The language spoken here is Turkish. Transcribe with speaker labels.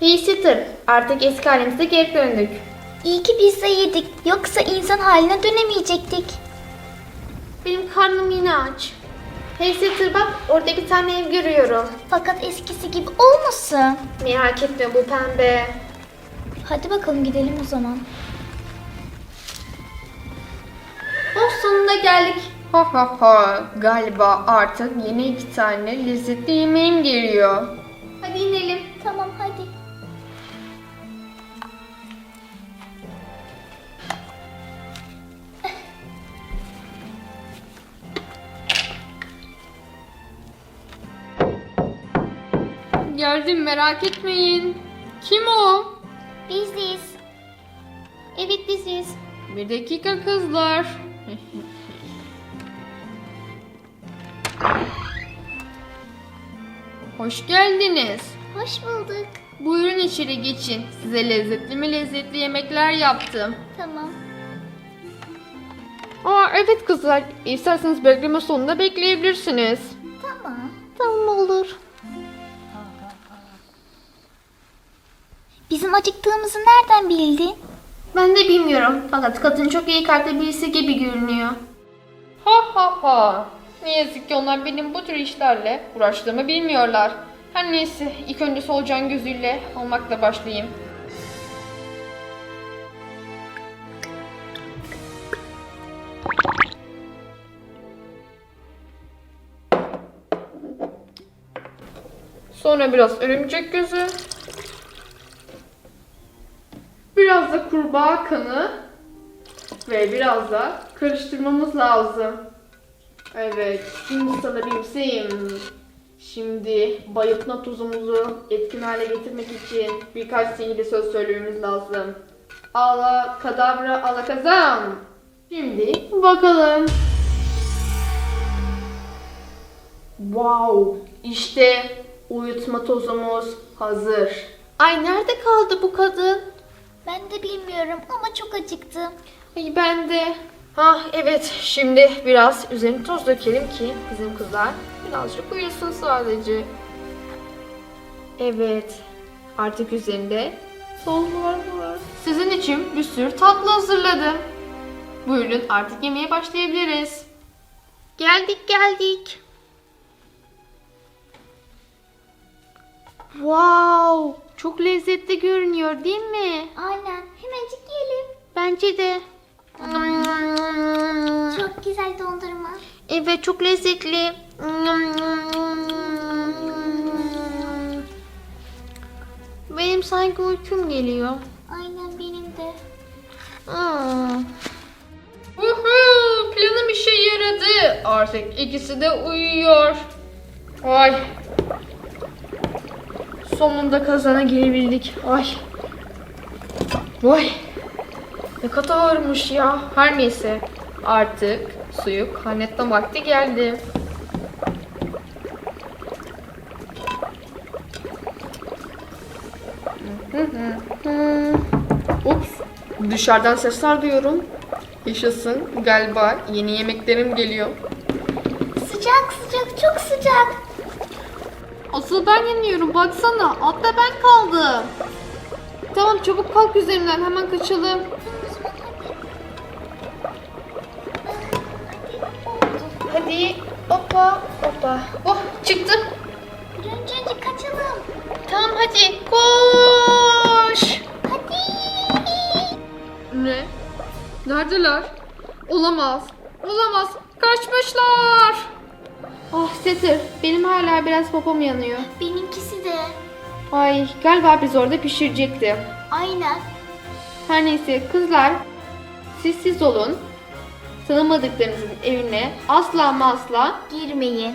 Speaker 1: Hey Sitter, artık eski halimize geri döndük.
Speaker 2: İyi ki pizza yedik. Yoksa insan haline dönemeyecektik.
Speaker 1: Benim karnım yine aç. Hey Sitter bak, orada bir tane ev görüyorum.
Speaker 2: Fakat eskisi gibi olmasın.
Speaker 1: Merak etme bu pembe.
Speaker 2: Hadi bakalım gidelim o zaman.
Speaker 1: Oh sonunda geldik. Ha ha ha, galiba artık yeni iki tane lezzetli yemeğim geliyor. Hadi inelim.
Speaker 2: Tamam hadi.
Speaker 1: Geldim merak etmeyin. Kim o?
Speaker 2: Biziz. Evet biziz.
Speaker 1: Bir dakika kızlar. Hoş geldiniz.
Speaker 2: Hoş bulduk.
Speaker 1: Buyurun içeri geçin. Size lezzetli mi lezzetli yemekler yaptım.
Speaker 2: Tamam.
Speaker 1: Aa evet kızlar. İsterseniz bekleme sonunda bekleyebilirsiniz.
Speaker 2: Tamam. Tamam olur. Bizim acıktığımızı nereden bildin?
Speaker 1: Ben de bilmiyorum. Fakat kadın çok iyi kalpli birisi gibi görünüyor. Ha ha ha. Ne yazık ki onlar benim bu tür işlerle uğraştığımı bilmiyorlar. Her neyse ilk önce solucan gözüyle almakla başlayayım. Sonra biraz örümcek gözü. Da kurbağa kanı ve biraz da karıştırmamız lazım. Evet, şimdi sanırım. Şimdi bayıltma tuzumuzu etkin hale getirmek için birkaç sihirli söz söylememiz lazım. Ala kadabra alakazam. Şimdi bakalım. Wow, işte uyutma tozumuz hazır. Ay nerede kaldı bu kadın?
Speaker 2: Ben de bilmiyorum ama çok acıktım.
Speaker 1: Ay ben de. Ha evet şimdi biraz üzerine toz dökelim ki bizim kızlar birazcık uyusun sadece. Evet artık üzerinde tozlar var. Sizin için bir sürü tatlı hazırladım. Buyurun artık yemeğe başlayabiliriz. Geldik geldik. Wow, çok lezzetli görünüyor değil mi?
Speaker 2: Aynen. Hemencik yiyelim.
Speaker 1: Bence de.
Speaker 2: Çok güzel dondurma.
Speaker 1: Evet çok lezzetli. Benim sanki uykum geliyor.
Speaker 2: Aynen benim de.
Speaker 1: Hmm. Uhu, planım işe yaradı. Artık ikisi de uyuyor. Ay. Sonunda kazana gelebildik. Ay. Vay. Ne kadar ağırmış ya. Her neyse. Artık suyu kaynatma vakti geldi. Ups. Dışarıdan sesler duyuyorum. Yaşasın. Galiba yeni yemeklerim geliyor.
Speaker 2: Sıcak sıcak çok sıcak.
Speaker 1: Asıl ben yeniyorum. Baksana. Altta ben kaldım. Tamam çabuk kalk üzerimden. Hemen kaçalım. Hadi. Hoppa. Hoppa. Oh çıktım.
Speaker 2: Önce kaçalım.
Speaker 1: Tamam hadi. Koş.
Speaker 2: Hadi.
Speaker 1: Ne? Neredeler? Olamaz. Olamaz. Kaçmışlar. Setir, benim hala biraz popom yanıyor.
Speaker 2: Benimkisi de.
Speaker 1: Ay galiba biz orada pişirecekti.
Speaker 2: Aynen.
Speaker 1: Her neyse kızlar siz siz olun. Tanımadıklarınızın evine asla ama asla
Speaker 2: Girmeyin.